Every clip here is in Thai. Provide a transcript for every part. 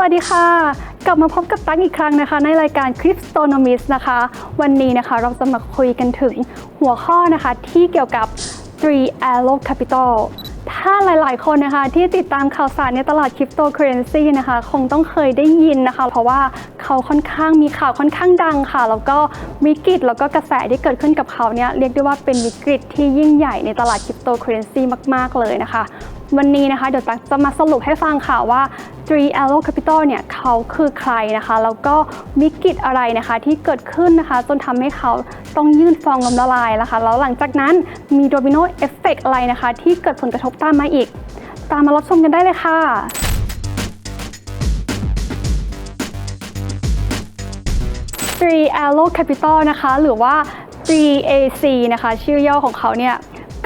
วัสดีค่ะ กลับมาพบกับตั๊กอีกครั้งนะคะ ในรายการ c r y p t o n o m i s นะคะ วันนี้นะคะเราจะมาคุยกันถึงหัวข้อนะคะที่เกี่ยวกับ Three Arrow Capital ถ้าหลายๆ คนนะคะที่ติดตามข่าวสารในตลาดคริปโตเคอเรนซีนะคะ คงต้องเคยได้ยินนะคะ เพราะว่าเขาค่อนข้างมีข่าวค่อนข้างดังค่ะ แล้วก็วิกฤตแล้วก็กระแสที่เกิดขึ้นกับเขาเนี่ยเรียกได้ว่าเป็นวิกฤตที่ยิ่งใหญ่ในตลาดคริปโตเคอเรนซีมาก ๆ เลยนะคะ วันนี้นะคะเดี๋ยวตั๊กจะมาสรุปให้ฟังค่ะว่า Three Arrow Capital เนี่ยเขาคือใครนะคะ แล้วก็วิกฤตอะไรนะคะที่เกิดขึ้นนะคะ จนทำให้เขาต้องยื่นฟ้องล้มละลายนะคะ แล้วหลังจากนั้นมีโดมิโนเอฟเฟกอะไรนะคะ ที่เกิดผลกระทบตามมาอีก ตามมารับชมกันได้เลยค่ะ Three Arrow Capital นะคะ หรือว่า 3AC นะคะ ชื่อย่อของเขาเนี่ย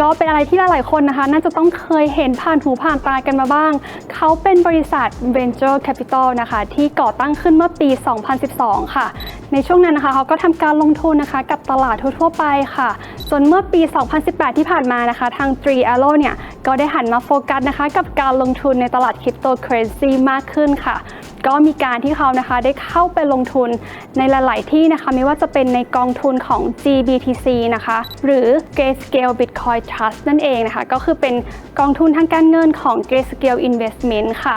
ก็เป็นอะไรที่หลายๆคนนะคะ น่าจะต้องเคยเห็นผ่านหูผ่านตากันมาบ้าง เขาเป็นบริษัท Venture Capital นะคะ ที่ก่อตั้งขึ้นเมื่อปี 2012 ค่ะ ในช่วงนั้นนะคะเขาก็ทำการลงทุนนะคะ กับตลาดทั่วๆไปค่ะ จนเมื่อปี 2018 ที่ผ่านมานะคะ ทาง Three Arrow เนี่ย ก็ได้หันมาโฟกัสนะคะ กับการลงทุนในตลาดคริปโตเคอเรนซีมากขึ้นค่ะ ก็มีการที่เขานะคะได้เข้าไปลงทุนในหลาย ๆ ที่นะคะ ไม่ว่าจะเป็นในกองทุนของ GBTC นะคะ หรือ Grayscale Bitcoin Trust นั่นเองนะคะ ก็คือเป็นกองทุนทางการเงินของ Grayscale Investment ค่ะ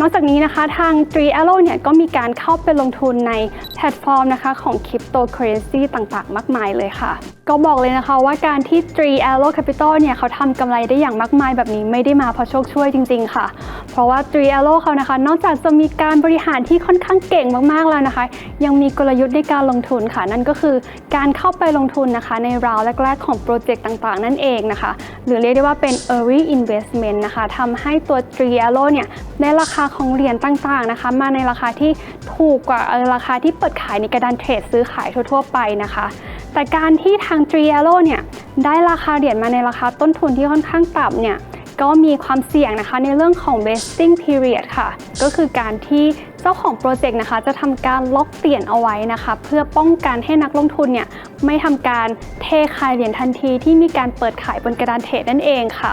นอกจากนี้นะคะทาง Tree Arrow เนี่ยก็มีการเข้าไปลงทุนในแพลตฟอร์มนะคะของ Cryptocurrency ต่างๆ มากมายเลยค่ะ ก็บอกเลยนะคะว่าการที่ Tree Arrow Capital เนี่ยเขาทำกำไรได้อย่างมากมายแบบนี้ไม่ได้มาเพราะโชคช่วยจริง ๆ ค่ะ เพราะว่า Tree Arrow เขานะคะ นอกจากจะมีการบริหารที่ค่อนข้างเก่งมากๆแล้วนะคะ ยังมีกลยุทธ์ในการลงทุนค่ะ นั่นก็คือการเข้าไปลงทุนนะคะในราวแรก ๆ ของโปรเจกต์ต่างๆ นั่นเองนะคะ หรือเรียกได้ว่าเป็น early investment นะคะทำให้ตัว Tree Arrow เนี่ยได้ราคาของเหรียญต่างๆนะคะ มาในราคาที่ถูกกว่าราคาที่เปิดขายในกระดานเทรดซื้อขายทั่วๆไปนะคะ แต่การที่ทาง Three Arrow เนี่ยได้ราคาเหรียญมาในราคาต้นทุนที่ค่อนข้างต่ำเนี่ยก็มีความเสี่ยงนะคะในเรื่องของ vesting period ค่ะ ก็คือการที่เจ้าของโปรเจกต์นะคะ จะทำการล็อกเหรียญเอาไว้นะคะ เพื่อป้องกันให้นักลงทุนเนี่ยไม่ทำการเทขายเหรียญทันทีที่มีการเปิดขายบนกระดานเทรดนั่นเองค่ะ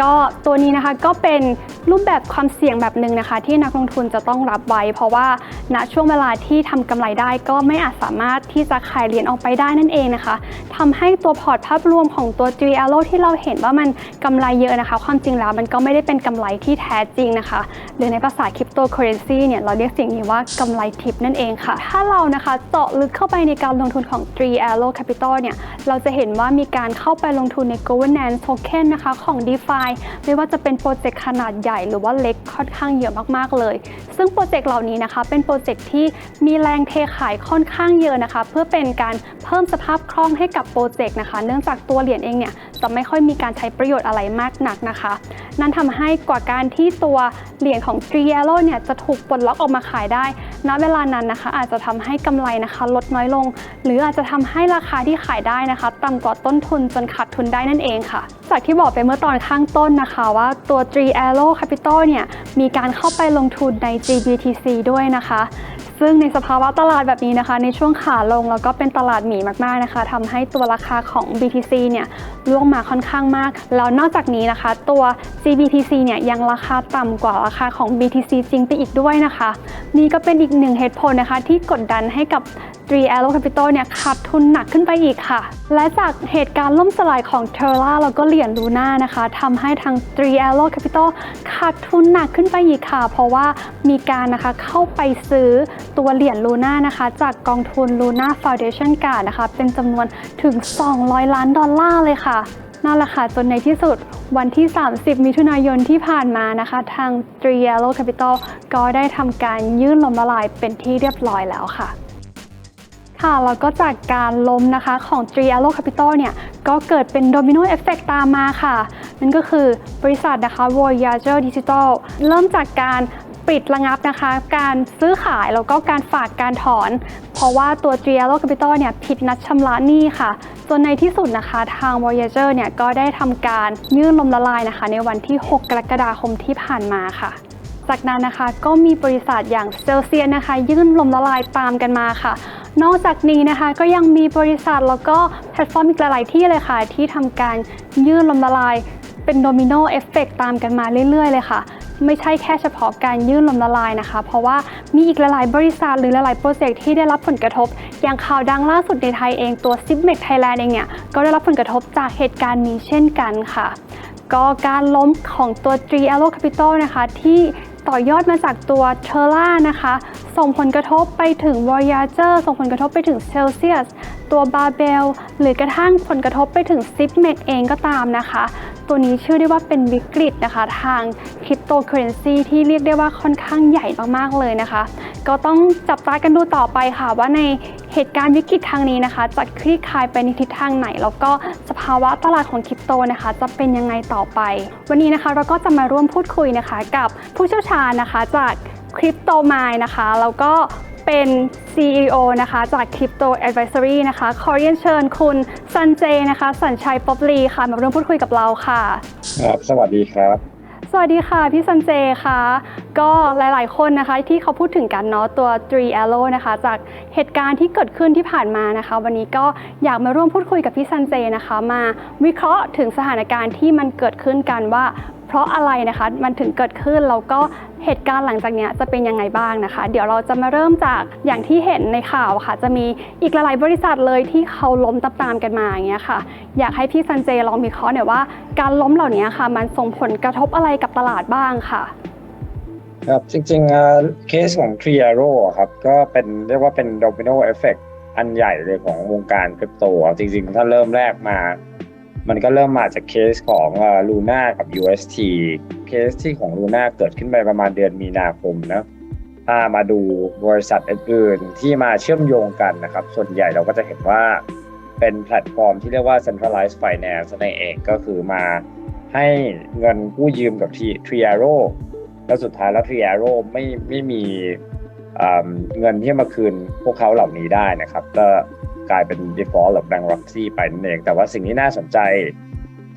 ก็ตัวนี้นะคะก็เป็นรูปแบบความเสี่ยงแบบหนึ่งนะคะ ที่นักลงทุนจะต้องรับไว้ เพราะว่าณช่วงเวลาที่ทำกำไรได้ก็ไม่อาจสามารถที่จะขายเหรียญออกไปได้นั่นเองนะคะทำให้ตัวพอร์ตภาพรวมของตัว g r l o ที่เราเห็นว่ามันกำไรเยอะนะคะ ความจริงแล้วมันก็ไม่ได้เป็นกำไรที่แท้จริงนะคะ หรือในภาษาคริปโตเคอเรนซีเนี่ยเราเรียกสิ่งนี้ว่ากำไรทิปนั่นเองค่ะ ถ้าเรานะคะเจาะลึกเข้าไปในการลงทุนของ Tree Arrow Capital เนี่ยเราจะเห็นว่ามีการเข้าไปลงทุนใน governance token นะคะของ DeFi ไม่ว่าจะเป็นโปรเจกต์ขนาดใหญ่หรือว่าเล็กค่อนข้างเยอะมากๆเลย ซึ่งโปรเจกต์เหล่านี้นะคะ เป็นโปรเจกต์ที่มีแรงเทขายค่อนข้างเยอะนะคะ เพื่อเป็นการเพิ่มสภาพคล่องให้กับโปรเจกต์นะคะ เนื่องจากตัวเหรียญเองเนี่ยจะไม่ค่อยมีการใช้ประโยชน์อะไรมากนักนะคะ นั่นทำให้กว่าการที่ตัวเหรียญของ t r i a l o เนี่ยจะถูกปลดล็อกออกมาขายได้ณเวลานั้นนะคะ อาจจะทำให้กำไรนะคะ ลดน้อยลง หรืออาจจะทำให้ราคาที่ขายได้นะคะ ต่ำกว่าต้นทุนจนขาดทุนได้นั่นเองค่ะ จากที่บอกไปเมื่อตอนข้างต้นนะคะว่าตัว t r i a l o Capital เนี่ยมีการเข้าไปลงทุนใน GBTC ด้วยนะคะ ซึ่งในสภาวะตลาดแบบนี้นะคะ ในช่วงขาลงแล้วก็เป็นตลาดหมีมากๆนะคะทำให้ตัวราคาของ BTC เนี่ยร่วงมาค่อนข้างมาก แล้วนอกจากนี้นะคะ ตัว GBTC เนี่ยยังราคาต่ำกว่าราคาของ BTC จริงไปอีกด้วยนะคะ นี่ก็เป็นอีกหนึ่งเหตุผลนะคะที่กดดันให้กับ Three Arrow Capital เนี่ยขาดทุนหนักขึ้นไปอีกค่ะ และจากเหตุการณ์ล่มสลายของ Terra แล้วก็เหรียญลูน่านะคะทำให้ทาง Three Arrow Capital ขาดทุนหนักขึ้นไปอีกค่ะ เพราะว่ามีการนะคะเข้าไปซื้อตัวเหรียญลูน่านะคะ จากกองทุน Luna Foundation Card นะคะ เป็นจำนวนถึง 200 ล้านดอลลาร์เลยค่ะนั่นแหละค่ะจนในที่สุดวันที่ 30 มิถุนายนที่ผ่านมานะคะ ทาง Three Arrow Capital ก็ได้ทำการยื่นล้มละลายเป็นที่เรียบร้อยแล้วค่ะ ค่ะแล้วก็จากการล้มนะคะของ Three Arrow Capital เนี่ย ก็เกิดเป็นโดมิโนเอฟเฟกตามมาค่ะ นั่นก็คือบริษัทนะคะ Voyager Digital เริ่มจากการปิดระงับนะคะ การซื้อขายแล้วก็การฝากการถอน เพราะว่าตัว Three Arrow Capital เนี่ยผิดนัดชำระหนี้ค่ะ จนในที่สุดนะคะทาง Voyager เนี่ยก็ได้ทำการยื่นล้มละลายนะคะ ในวันที่ 6 กรกฎาคมที่ผ่านมาค่ะจากนั้นนะคะก็มีบริษัทอย่างเซลเซียนะคะ ยื่นล้มละลายตามกันมาค่ะ นอกจากนี้นะคะก็ยังมีบริษัทแล้วก็แพลตฟอร์มอีกหลายๆที่เลยค่ะ ที่ทำการยื่นลมละลายเป็นโดมิโนเอฟเฟกตามกันมาเรื่อย ๆ เลยค่ะ ไม่ใช่แค่เฉพาะการยื่นลมละลายนะคะ เพราะว่ามีอีกหลายๆบริษัทหรือหลายๆโปรเจกต์ที่ได้รับผลกระทบ อย่างข่าวดังล่าสุดในไทยเองตัว s i p m e c Thailand เองเนี่ยก็ได้รับผลกระทบจากเหตุการณ์นี้เช่นกันค่ะก็การล้มของตัว t r e Arrow Capital นะคะ ที่ ต่อยอดมาจากตัวเทอร่านะคะ ส่งผลกระทบไปถึง Voyager ส่งผลกระทบไปถึง Celsius ตัว b a r b e l หรือกระทั่งผลกระทบไปถึง s i p m e t เองก็ตามนะคะ ตัวนี้ชื่อได้ว่าเป็นวิกฤตนะคะ ทางคริปโตเคอเรนซีที่เรียกได้ว่าค่อนข้างใหญ่มากๆเลยนะคะ ก็ต้องจับตากันดูต่อไปค่ะว่าใน เหตุการณ์วิกฤตทางนี้นะคะ จะคลี่คลายไปในทิศทางไหน แล้วก็สภาวะตลาดของคริปโตนะคะ จะเป็นยังไงต่อไป วันนี้นะคะเราก็จะมาร่วมพูดคุยนะคะ กับผู้เชี่ยวชาญนะคะจากคริปโตมายนะคะ แล้วก็เป็น CEO นะคะจาก Crypto Advisory นะคะ ขอเรียนเชิญคุณสันเจนะคะ สัญชัยป๊อบลีค่ะ มาร่วมพูดคุยกับเราค่ะ ครับ สวัสดีครับ สวัสดีค่ะ พี่สันเจค่ะ ก็หลาย ๆ คนนะคะที่เขาพูดถึงกันเนาะตัว Three Arrow นะคะ จากเหตุการณ์ที่เกิดขึ้นที่ผ่านมานะคะ วันนี้ก็อยากมาร่วมพูดคุยกับพี่สันเจนะคะ มาวิเคราะห์ถึงสถานการณ์ที่มันเกิดขึ้นกันว่า เพราะอะไรนะคะมันถึงเกิดขึ้นแล้วก็เหตุการณ์หลังจากนี้จะเป็นยังไงบ้างนะคะ เดี๋ยวเราจะมาเริ่มจากอย่างที่เห็นในข่าวค่ะ จะมีอีกหลายบริษัทเลยที่เขาล้มตามๆกันมาอย่างเงี้ยค่ะ อยากให้พี่ซันเจลองวิเคราะห์หน่อยว่าการล้มเหล่านี้ค่ะ มันส่งผลกระทบอะไรกับตลาดบ้างค่ะครับจริงๆเคสของ t r i a r o ครับก็เป็นเรียกว่าเป็น domino effect อันใหญ่เลยของวงการคริปโตครับจริงๆ ถ้าเริ่มแรกมา มันก็เริ่มมาจากเคสของลูน่ากับ UST เคสที่ของลูน่าเกิดขึ้นไปประมาณเดือนมีนาคมนะถ้ามาดูบริษัทอื่นๆที่มาเชื่อมโยงกันนะครับ ส่วนใหญ่เราก็จะเห็นว่าเป็นแพลตฟอร์มที่เรียกว่า centralized finance นั่นเองก็คือมาให้เงินกู้ยืมกับ t r i a r o แล้วสุดท้ายแล้ว t r i a r o ไม่ไม่มีเงินที่มาคืนพวกเขาเหล่านี้ได้นะครับ ก็ กลายเป็น default หรือ bankruptcy ไปนั่นเอง แต่ว่าสิ่งที่น่าสนใจ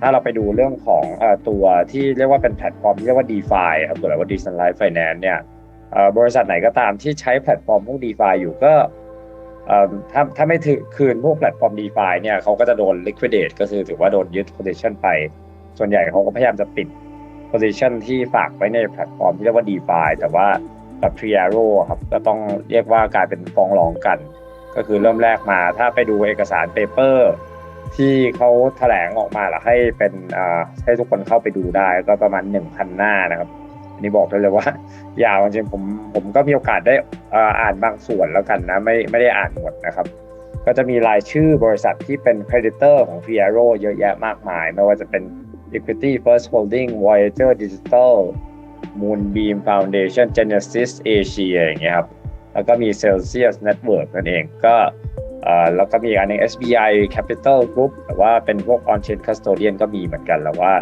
ถ้าเราไปดูเรื่องของอตัวที่เรียกว่าเป็นแพลตฟอร์มที่เรียกว่า DeFi ครับหรือว่า Decentralized Finance เนี่ยบริษัทไหนก็ตามที่ใช้แพลตฟอร์มพวก DeFi อยู่ก็ถ้าถ้าไม่ถือคืนพวกแพลตฟอร์ม DeFi เนี่ยเขาก็จะโดน liquidate ก็คือถือว่าโดนยึด position ไป ส่วนใหญ่เขาก็พยายามจะปิด position ที่ฝากไว้ในแพลตฟอร์มที่เรียกว่า DeFi แต่ว่ากับ t r i a r o ครับก็ต้องเรียกว่ากลายเป็นฟ้องร้องกัน ก็คือเริ่มแรกมาถ้าไปดูเอกสารเปเปอร์ที่เขาแถลงออกมาหรอให้เป็นให้ทุกคนเข้าไปดูได้ก็ประมาณ 1,000 หน้านะครับอันนี้บอกได้เลยว่า ยาวจริงผมผมก็มีโอกาสได้อ่านบางส่วนแล้วกันนะไม่ไม่ได้อ่านหมดนะครับ ก็จะมีรายชื่อบริษัทที่เป็น creditor ของ f i a r o เยอะแยะมากมาย ไม่ว่าจะเป็น Equity First Holding Voyager Digital Moonbeam Foundation Genesis Asia อย่างเงี้ยครับ แล้วก็มี Celsius Network นั่นเองก็แล้วก็มีอันนึง SBI Capital Group แต่ว่าเป็นพวก on-chain custodian ก็มีเหมือนกันแล้วว่า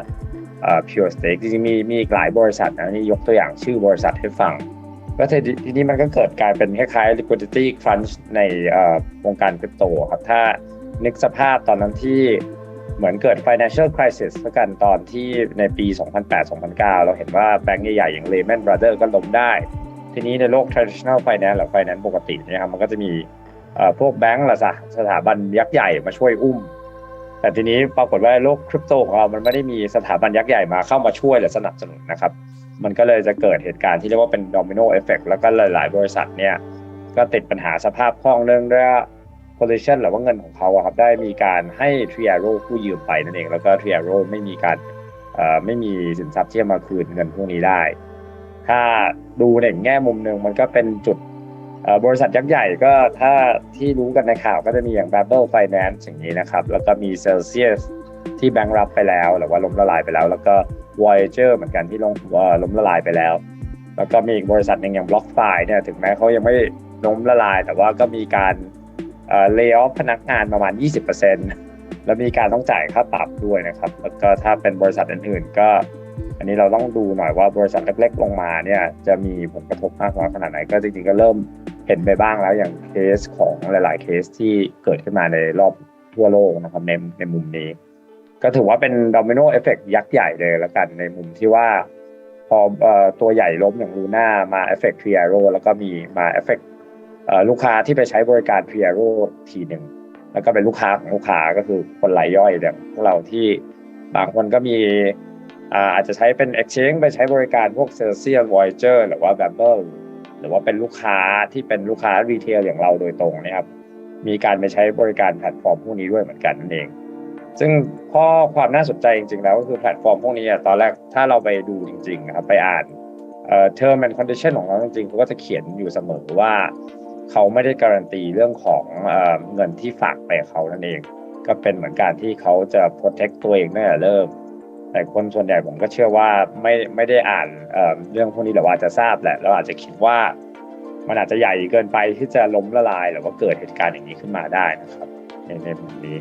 Pure Stake จริงๆมีมีอีกหลายบริษัทนะนี่ยกตัวอย่างชื่อบริษัทให้ฟังก็ทีนี้มันก็เกิดกลายเป็นคล้ายๆ liquidity crunch ในวงการคริปโตครับถ้านึกสภาพตอนนั้นที่เหมือนเกิด financial crisis แล้วกันตอนที่ในปี 2008-2009 เราเห็นว่าแบงก์ใหญ่ๆอย่าง Lehman Brothers ก็ล้มได้ ทีนี้ในโลก traditional finance หรือ finance ปกตินะครับมันก็จะมีพวกแบงก์หรือสถาบันยักษ์ใหญ่มาช่วยอุ้ม แต่ทีนี้ปรากฏว่าโลกคริปโตของเรา มันไม่ได้มีสถาบันยักษ์ใหญ่มาเข้ามาช่วยหรือสนับสนุนนะครับ มันก็เลยจะเกิดเหตุการณ์ที่เรียกว่าเป็น domino effect แล้วก็หลาย ๆ บริษัทเนี่ยก็ติดปัญหาสภาพคล่องเรื่องด้วย position หรือว่าเงินของเขาครับได้มีการให้ t r i a r o กู้ยืมไปนั่นเองแล้วก็ t r i a r o ไม่มีการไม่มีสินทรัพย์ที่จะมาคืนเงินพวกนี้ได้ ถ้าดูในแง่มุมหนึ่งมันก็เป็นจุดบริษัทยักษ์ใหญ่ก็ถ้าที่รู้กันในข่าวก็จะมีอย่าง Babel Finance อย่างนี้นะครับ แล้วก็มี Celsius ที่แบงก์รับไปแล้วหรือว่าล้มละลายไปแล้ว แล้วก็ Voyager เหมือนกันที่ลงเอ่อล้มละลายไปแล้ว แล้วก็มีอีกบริษัทหนึ่งอย่าง BlockFi เนี่ยถึงแม้เขายังไม่ล้มละลาย แต่ว่าก็มีการเอ่อ lay off พนักงานประมาณ 20%แล้วมีการต้องจ่ายค่าปรับด้วยนะครับ แล้วก็ถ้าเป็นบริษัทอื่นๆก็ อันนี้เราต้องดูหน่อยว่าบริษัทเล็กๆลงมาเนี่ยจะมีผลกระทบมากน้อยขนาดไหนก็จริงๆก็เริ่มเห็นไปบ้างแล้วอย่างเคสของหลาย ๆ เคสที่เกิดขึ้นมาในรอบทั่วโลกนะครับในในมุมนี้ ก็ถือว่าเป็นด o มิโนเอฟเฟกยักษ์ใหญ่เลยแล้วกันในมุมที่ว่าพออตัวใหญ่ล้มอย่างลูน่ามาเอฟเฟกทริอาโรแล้วก็มีมาเอฟเฟกลูกค้าที่ไปใช้บริการทริอาโรทีหนึ่งแล้วก็เป็นลูกค้าของลูกค้าก็คือคนรายย่อยอย่างพวกเราที่บางคนก็มี อาจจะใช้เป็น exchange ไปใช้บริการพวก Celsius Voyager หรือว่า Babel หรือว่าเป็นลูกค้าที่เป็นลูกค้ารีเทลอย่างเราโดยตรงเนี่ยครับมีการไปใช้บริการแพลตฟอร์มพวกนี้ด้วยเหมือนกันนั่นเอง ซึ่งข้อความน่าสนใจจริงๆแล้วก็คือแพลตฟอร์มพวกนี้อะตอนแรกถ้าเราไปดูจริงๆนะครับไปอ่านเอ่อ term and condition ของเขาจริงๆเขาก็จะเขียนอยู่เสมอว่า เขาไม่ได้การันตีเรื่องของเอเงินที่ฝากไปเขานั่นเอง ก็เป็นเหมือนการที่เขาจะ protect ตัวเองตั้งแต่เริ่ม แต่คนส่วนใหญ่ผมก็เชื่อว่าไม่ไม่ได้อ่านเเรื่องพวกนี้แต่ว่าจะทราบแหละแล้วอาจจะคิดว่า มันอาจจะใหญ่เกินไปที่จะล้มละลายหรือว่าเกิดเหตุการณ์อย่างนี้ขึ้นมาได้นะครับในในมุมนี้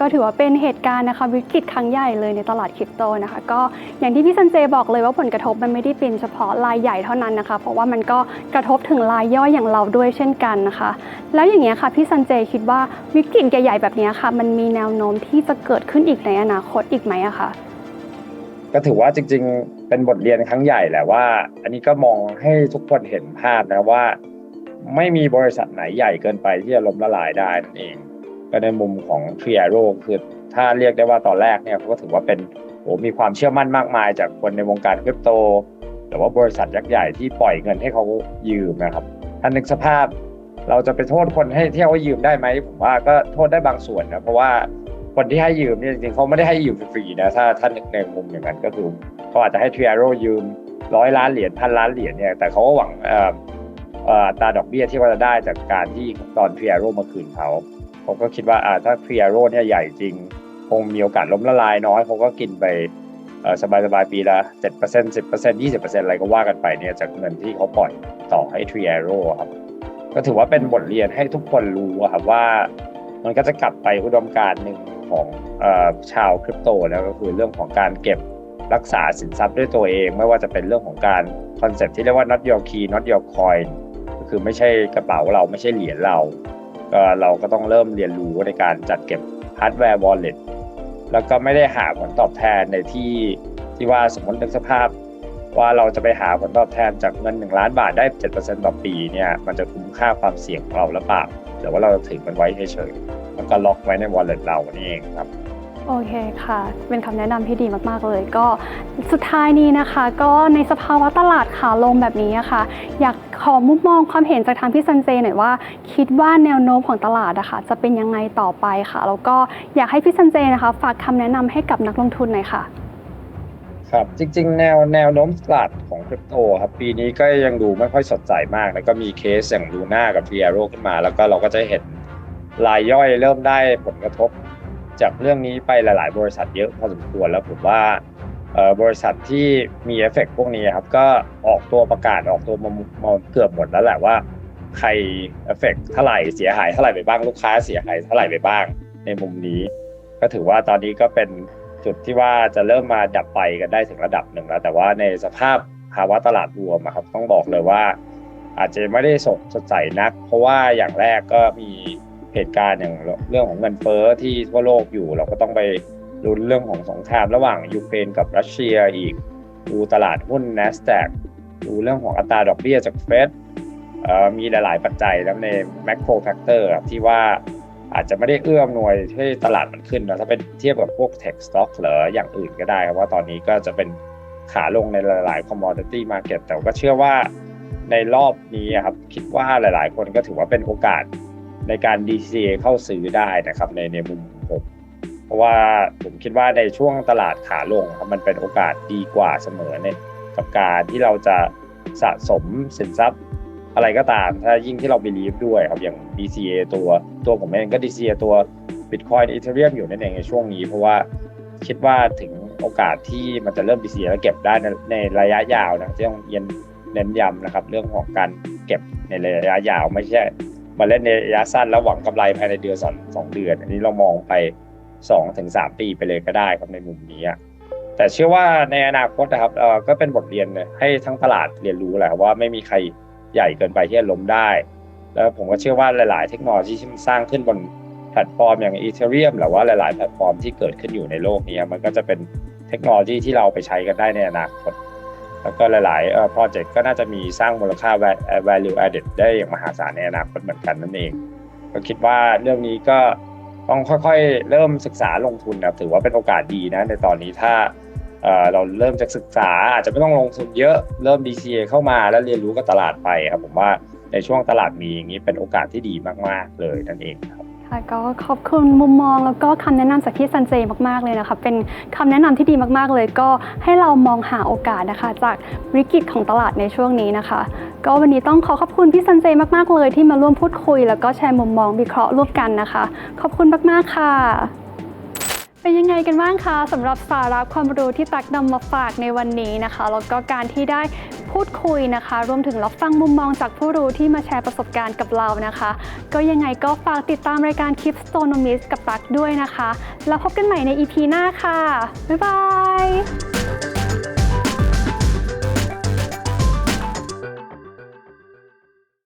ก็ถือว่าเป็นเหตุการณ์นะคะวิกฤตครั้งใหญ่เลยในตลาดคริปโตนะคะ ก็อย่างที่พี่ซันเจบอกเลยว่าผลกระทบมันไม่ได้เป็นเฉพาะรายใหญ่เท่านั้นนะคะ เพราะว่ามันก็กระทบถึงรายย่อยอย่างเราด้วยเช่นกันนะคะ แล้วอย่างเงี้ยค่ะพี่ซันเจคิดว่าวิกฤตใหญ่ๆแบบนี้ค่ะ มันมีแนวโน้มที่จะเกิดขึ้นอีกในอนาคตอีกไหมอะคะ ก็ถือว่าจริง ๆ เป็นบทเรียนครั้งใหญ่แหละว่า อันนี้ก็มองให้ทุกคนเห็นภาพนะว่า ไม่มีบริษัทไหนใหญ่เกินไปที่จะล้มละลายได้นั่นเอง ก็ในมุมของ t r i a r o คือถ้าเรียกได้ว่าตอนแรกเนี่ยเขาก็ถือว่าเป็นโอ้มีความเชื่อมั่นมากมายจากคนในวงการคริปโตหรือว่าบริษัทยักษ์ใหญ่ที่ปล่อยเงินให้เขายืมนะครับถ้านึกสภาพเราจะไปโทษคนให้เที่ยวว่ายืมได้ไหมผมว่าก็โทษได้บางส่วนนะเพราะว่า คนที่ให้ยืมเนี่ยจริงๆเขาไม่ได้ให้ยืมฟรีนะถ้าถ้านในมุมอย่างนั้นก็คือเขาอาจจะให้ t r i a r o ยืมร้อยล้านเหรียญพันล้านเหรียญเนี่ยแต่เขาก็หวังอ่าอ่าตราดอกเบี้ยที่เขาจะได้จากการที่ตอน t r i a r o มาคืนเขาเขาก็คิดว่าอ่าถ้า t r i a r o เนี่ยใหญ่จริง คงมีโอกาสล้มละลายน้อยเขาก็กินไปสบายๆปีละ7% 10% 20%อะไรก็ว่ากันไปเนี่ยจากเงินที่เขาปล่อยต่อให้ t r i a r o ครับก็ถือว่าเป็นบทเรียนให้ทุกคนรู้ครับว่ามันก็จะกลับไปอุดมการหนึ่ง ของอชาวคริปโตแล้วก็คือเรื่องของการเก็บรักษาสินทรัพย์ด้วยตัวเอง ไม่ว่าจะเป็นเรื่องของการคอนเซ็ปต์ที่เรียกว่า not your key not your coin ก็คือไม่ใช่กระเป๋าเราไม่ใช่เหรียญเราเราก็ต้องเริ่มเรียนรู้ในการจัดเก็บฮาร์ดแวร์ wallet แล้วก็ไม่ได้หาผลตอบแทนในที่ที่ว่าสมมตินึกสภาพ ว่าเราจะไปหาผลตอบแทนจากเงิน 1 ล้านบาทได้ 7%ต่อปีเนี่ยมันจะคุ้มค่าความเสี่ยงของเราหรือเปล่า หรือว่าเราจะถือมันไว้เฉยๆแล้วก็ล็อกไว้ใน wallet เรานี่เองครับ โอเคค่ะ เป็นคำแนะนำที่ดีมากๆเลย ก็สุดท้ายนี้นะคะ ก็ในสภาวะตลาดขาลงแบบนี้อะค่ะอยากขอมุมมองความเห็นจากทางพี่ซันเจหน่อยว่า คิดว่าแนวโน้มของตลาดอะค่ะจะเป็นยังไงต่อไปค่ะ แล้วก็อยากให้พี่ซันเจนะคะ ฝากคำแนะนำให้กับนักลงทุนหน่อยค่ะ ครับจริงๆ แนวแนวโน้มตลาดของคริปโตครับปีนี้ก็ยังดูไม่ค่อยสดใสมากแล้วก็มีเคสอย่างลูน่ากับ t ี a r o ขึ้นมา แล้วก็เราก็จะเห็นรายย่อยเริ่มได้ผลกระทบ จากเรื่องนี้ไปหลาย ๆ บริษัทเยอะพอสมควรแล้วผมว่าบริษัทที่มีเอฟเฟกต์พวกนี้ครับก็ออกตัวประกาศออกตัวมามาเกือบหมดแล้วแหละว่า ใครเอฟเฟกต์เท่าไหร่เสียหายเท่าไหร่ไปบ้างลูกค้าเสียหายเท่าไหร่ไปบ้างในมุมนี้ ก็ถือว่าตอนนี้ก็เป็น จุดที่ว่าจะเริ่มมาดับไฟกันได้ถึงระดับหนึ่งแล้ว แต่ว่าในสภาพภาวะตลาดรวมอะครับต้องบอกเลยว่า อาจจะไม่ได้สดสดใสนัก เพราะว่าอย่างแรกก็มีเหตุการณ์อย่างเรื่องของเงินเฟ้อที่ทั่วโลกอยู่ เราก็ต้องไปลุ้นเรื่องของสงครามระหว่างยูเครนกับรัสเซียอีกดูตลาดหุ้น NASDAQ ดูเรื่องของอัตราดอกเบี้ยจากเฟดมีหลาย ๆ ปัจจัยแล้วใน macro factor ครับที่ว่า อาจจะไม่ได้เอื้อมหน่วยให้ตลาดมันขึ้นนะถ้าเป็นเทียบกับพวก tech stock หรืออย่างอื่นก็ได้ครับว่าตอนนี้ก็จะเป็นขาลงในหลายๆ commodity market แต่ก็เชื่อว่าในรอบนี้ครับคิดว่าหลาย ๆ คนก็ถือว่าเป็นโอกาสในการ DCA เข้าซื้อได้นะครับในในมุมผมเพราะว่าผมคิดว่าในช่วงตลาดขาลงครับมันเป็นโอกาสดีกว่าเสมอในกับการที่เราจะสะสมสินทรัพย์ อะไรก็ตาม ถ้ายิ่งที่เรา believe ด้วยครับอย่าง DCA ตัวตัวผมเองก็ DCA ตัว Bitcoin Ethereum อยู่นั่นเองในช่วงนี้ เพราะว่าคิดว่าถึงโอกาสที่มันจะเริ่ม DCA แล้วเก็บได้ในในระยะยาวนะที่ต้องเย็นเน้นย้ำนะครับเรื่องของการเก็บในระยะยาวไม่ใช่มาเล่นในระยะสั้นแล้วหวังกำไรภายในเดือนสองสองเดือน อันนี้เรามองไปสองถึงสามปีไปเลยก็ได้ครับในมุมนี้แต่เชื่อว่าในอนาคตนะครับเออก็เป็นบทเรียนให้ทั้งตลาดเรียนรู้แหละว่าไม่มีใคร ใหญ่เกินไปที่จะล้มได้ แล้วผมก็เชื่อว่าหลาย ๆ เทคโนโลยีที่มันสร้างขึ้นบนแพลตฟอร์มอย่าง Ethereum หรือว่าหลาย ๆ แพลตฟอร์มที่เกิดขึ้นอยู่ในโลกนี้มันก็จะเป็นเทคโนโลยีที่เราไปใช้กันได้ในอนาคตแล้วก็หลายๆโปรเจกต์ก็น่าจะมีสร้างมูลค่า value added ได้อย่างมหาศาลในอนาคตเหมือนกันนั่นเอง ก็คิดว่าเรื่องนี้ก็ต้องค่อยๆ เริ่มศึกษาลงทุนนะถือว่าเป็นโอกาสดีนะในตอนนี้ถ้า เราเริ่มจากศึกษาอาจจะไม่ต้องลงทุนเยอะเริ่ม DCA เข้ามาแล้วเรียนรู้กับตลาดไปครับผมว่าในช่วงตลาดมีอย่างนี้เป็นโอกาสที่ดีมาก ๆ เลยนั่นเองครับค่ะก็ขอบคุณมุมมองแล้วก็คำแนะนำจากพี่ซันเจมากๆเลยนะคะเป็นคำแนะนำที่ดีมากๆเลย ก็ให้เรามองหาโอกาสนะคะ จากวิกฤตของตลาดในช่วงนี้นะคะ ก็วันนี้ต้องขอขอบคุณพี่ซันเจมากๆเลย ที่มาร่วมพูดคุย แล้วก็แชร์มุมมองวิเคราะห์ร่วมกันนะคะ ขอบคุณมากๆค่ะ เป็นยังไงกันบ้างคะสำหรับสาระความรู้ที่ตักนำมาฝากในวันนี้นะคะแล้วก็การที่ได้พูดคุยนะคะ รวมถึงรับฟังมุมมองจากผู้รู้ที่มาแชร์ประสบการณ์กับเรานะคะ ก็ยังไงก็ฝากติดตามรายการคลิป s t o n o m i s กับตักด้วยนะคะ แล้วพบกันใหม่ใน EP หน้าค่ะ บ๊ายบาย